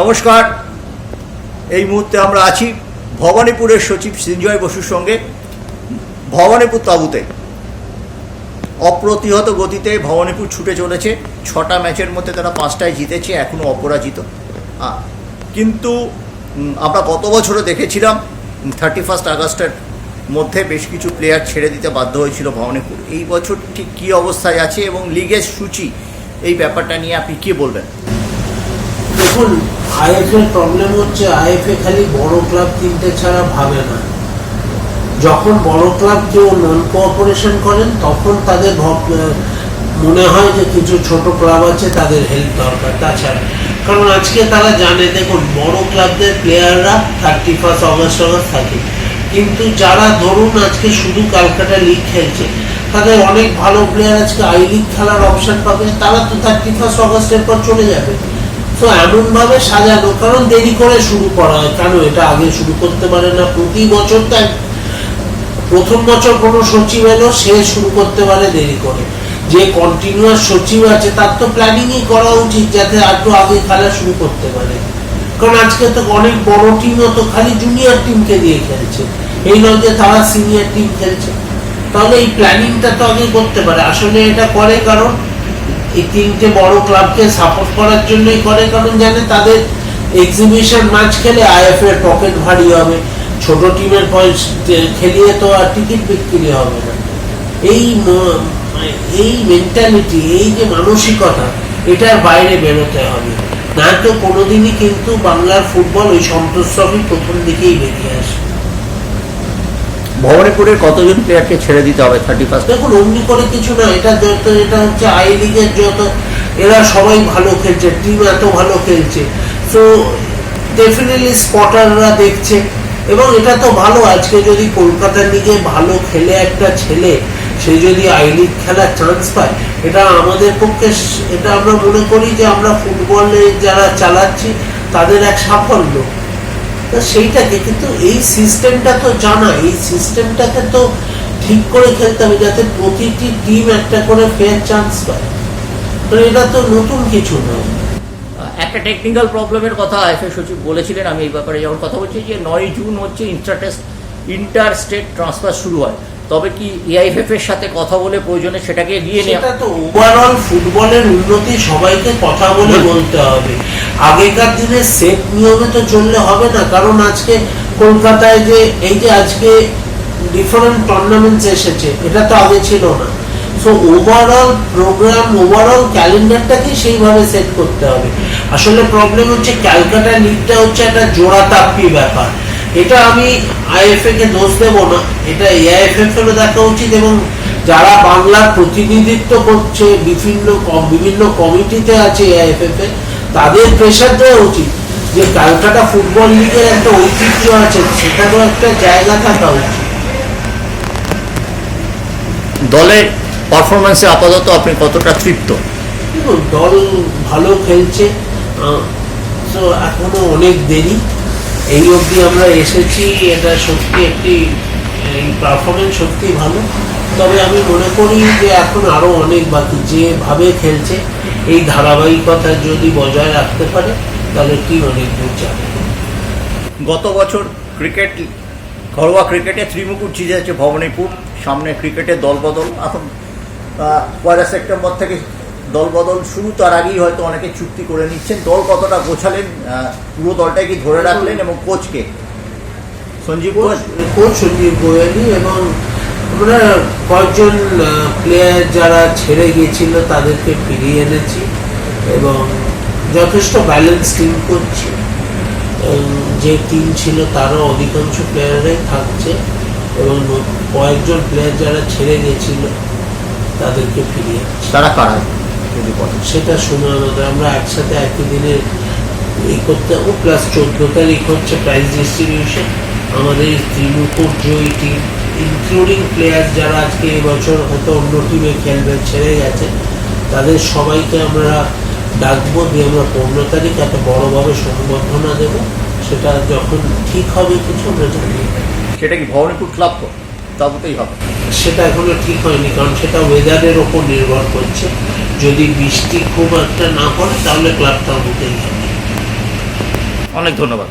নমস্কার। এই মুহূর্তে আমরা আছি ভবানীপুরের সচিব সঞ্জয় বসুর সঙ্গে, ভবানীপুর তাঁবুতে। অপ্রতিহত গতিতে ভবানীপুর ছুটে চলেছে। ছটা ম্যাচের মধ্যে তারা পাঁচটায় জিতেছে এখনও অপরাজিত। কিন্তু আমরা গত বছরও দেখেছিলাম থার্টি ফার্স্ট আগস্টের মধ্যে বেশ কিছু প্লেয়ার ছেড়ে দিতে বাধ্য হয়েছিল ভবানীপুর। এই বছর ঠিক কী অবস্থায় আছে এবং লিগের সূচি, এই ব্যাপারটা নিয়ে আপনি কী বলবেন? দেখুন আইএফ এর প্রবলেম হচ্ছে আইএফ এ খালি বড় ক্লাব তিনটে ছাড়া ভাবে না। যখন বড় ক্লাব কেউ নন কোঅপারেশন করেন, তখন তাদের মনে হয় যে কিছু ছোট ক্লাব আছে, তাদের হেল্প দরকার। তাছাড়া, কারণ আজকে তারা জানে, দেখুন, বড় ক্লাবদের প্লেয়াররা থার্টি ফার্স্ট অগস্ট অগস্ট থাকে। কিন্তু যারা ধরুন আজকে শুধু ক্যালকাটা লিগ খেলছে, তাদের অনেক ভালো প্লেয়ার আজকে আই লিগ খেলার অপশন পাবে। তারা তো থার্টি ফার্স্ট অগস্টের পর চলে যাবে। তো এমন ভাবে সাজানো, কারণ দেরি করে শুরু করা হয়। কেন? এটা আগে শুরু করতে পারে না। প্রতি বছর তো প্রথম বছর কোনো সচিব এলো সে শুরু করতে পারে দেরি করে। যে কন্টিনিউয়াস সচিব আছে, তার তো প্ল্যানিংই করা উচিত যাতে একটু আগে খেলা শুরু করতে পারে। কারণ আজকে তো অনেক বড় টিমও তো খালি জুনিয়র টিমকে দিয়ে খেলছে। এই নয় যে তারা সিনিয়র টিম খেলছে। তাহলে এই প্ল্যানিংটা তো আগে করতে পারে। আসলে এটা করে কারণ এই তিনটে বড় ক্লাবকে সাপোর্ট করার জন্যই করে, কারণ জানে তাদের এক্সিবিশন ম্যাচ খেলে আইএফ এর পকেট ভারী হবে, ছোট টিমের খেলিয়ে তো আর টিকিট বিক্রি হবে না। এই এই মেন্টালিটি এই যে মানসিকতা, এটার বাইরে বেরোতে হবে। না তো কোনোদিনই কিন্তু বাংলার ফুটবল ওই সন্তোষ প্রথম দিকেই বেরিয়ে আসে ভবানীপুরের কতজন প্লেয়ারকে ছেড়ে দিতে হবে থার্টি ফার্স্ট দেখুন, অমনি করে কিছু না, এটা যত এটা হচ্ছে আই লিগের যত এরা সবাই ভালো খেলছে টিম এত ভালো খেলছে। তো ডেফিনেটলি স্পটাররা দেখছে। এবং এটা তো ভালো, আজকে যদি কলকাতার লিগে ভালো খেলে একটা ছেলে, সে যদি আই লিগ খেলার চান্স পায়, এটা আমাদের পক্ষে এটা আমরা মনে করি যে আমরা ফুটবলে যারা চালাচ্ছি, তাদের এক সাফল্য। তো সেইটাকে কিন্তু এই সিস্টেমটা তো জানা এই সিস্টেমটাকে তো ঠিক করে খেলতে হবে যাতে প্রতিটি টিম একটা করে ফেয়ার চান্স পায়। তো এটা তো নতুন কিছু নয় একটা টেকনিক্যাল প্রবলেমের কথা আইএফএ সচিব বলেছিলেন আমি এই ব্যাপারে যখন কথা বলছি যে নয় জুন হচ্ছে ইন্টারটেস্ট ইন্টার স্টেট ট্রান্সফার শুরু হয়। তবে কি এআইএফএফ এর সাথে কথা বলে প্রয়োজনে সেটাকে এগিয়ে নেওয়া তো ওভারঅল ফুটবলের উন্নতি সবাইকে কথা বলে বলতে হবে। আগেকার দিনে সেট নিয়মে তো চললে হবে না, কারণ আজকে কলকাতায় যে, এই যে আজকে ডিফারেন্ট টুর্নামেন্টস এসেছে, এটা তো আগে ছিল না। সো ওভারঅল প্রোগ্রাম ওভারঅল ক্যালেন্ডারটাকে সেইভাবে সেট করতে হবে। আসলে প্রবলেম হচ্ছে ক্যালকাটা লিগটা হচ্ছে একটা জোড়া তাপ্পি ব্যাপার। এটা আমি আইএফএ কে দোষ দেব না, এটা এআইএফএফ এরও দেখা উচিত এবং যারা বাংলার প্রতিনিধিত্ব করছে বিভিন্ন বিভিন্ন কমিটিতে আছে এআইএফএফ এ তাদের প্রেশার দেওয়া উচিত। যে ক্যালকাটা ফুটবল লিগের একটা ঐতিহ্য আছে সেটারও একটা জায়গা থাকা উচিত। দলের পারফরমেন্সে আপাতত আপনি কতটা তৃপ্ত? দেখুন, দল ভালো খেলছে তো এখনও অনেক দেরি। এই অবধি আমরা এসেছি এটা সত্যি একটি পারফরমেন্স সত্যি ভালো। তবে আমি মনে করি যে এখন আরও অনেক বাকি যেভাবে খেলছে এই ধারাবাহিকতা যদি বজায় রাখতে পারে তাহলে টিম অনেক দূর যাবে। গত বছর ক্রিকেট ঘরোয়া ক্রিকেটে ত্রিমুকুট জিতেছে ভবানীপুর। সামনে ক্রিকেটের দলবদল। এখন পয়লা সেপ্টেম্বর থেকে দলবদল শুরু তার আগেই হয়তো অনেকে চুক্তি করে নিচ্ছেন। দল কতটা গোছালেন পুরো দলটাই কি ধরে রাখলেন এবং কোচকে? সঞ্জীব কোচ কোচ সঞ্জীব গোয়েলি এবং আমরা কয়েকজন প্লেয়ার যারা ছেড়ে গিয়েছিল তাদেরকে ফিরিয়ে এনেছি এবং যথেষ্ট ব্যালেন্স টিম করছি। যে টিম ছিল তারও অধিকাংশ প্লেয়াররাই থাকছে এবং কয়েকজন প্লেয়ার যারা ছেড়ে গিয়েছিল তাদেরকে ফিরিয়ে তারা কারা? সেটা সময় মতো আমরা একসাথে একই দিনে এই করতে ও প্লাস চোদ্দ তারিখ হচ্ছে প্রাইজ ডিস্ট্রিবিউশন আমাদের ত্রিমুকুট জয়ী টিম ইনক্লুডিং প্লেয়ার যারা আজকে এবছর হয়তো অন্য টিমে খেলবে ছেড়ে গেছে তাদের সবাইকে আমরা ডাকবো দিয়ে আমরা পনেরো তারিখ একটা বড়োভাবে সংবর্ধনা দেবো। সেটা যখন ঠিক হবে কিছু আমরা জানিয়ে দেবো। সেটা কি ভবানীপুর ক্লাব তো? তাবতেই হবে। সেটা এখনও ঠিক হয়নি কারণ সেটা ওয়েদারের ওপর নির্ভর করছে। যদি বৃষ্টি খুব একটা না পড়ে তাহলে ক্লাবটা হতেই হবে। অনেক ধন্যবাদ।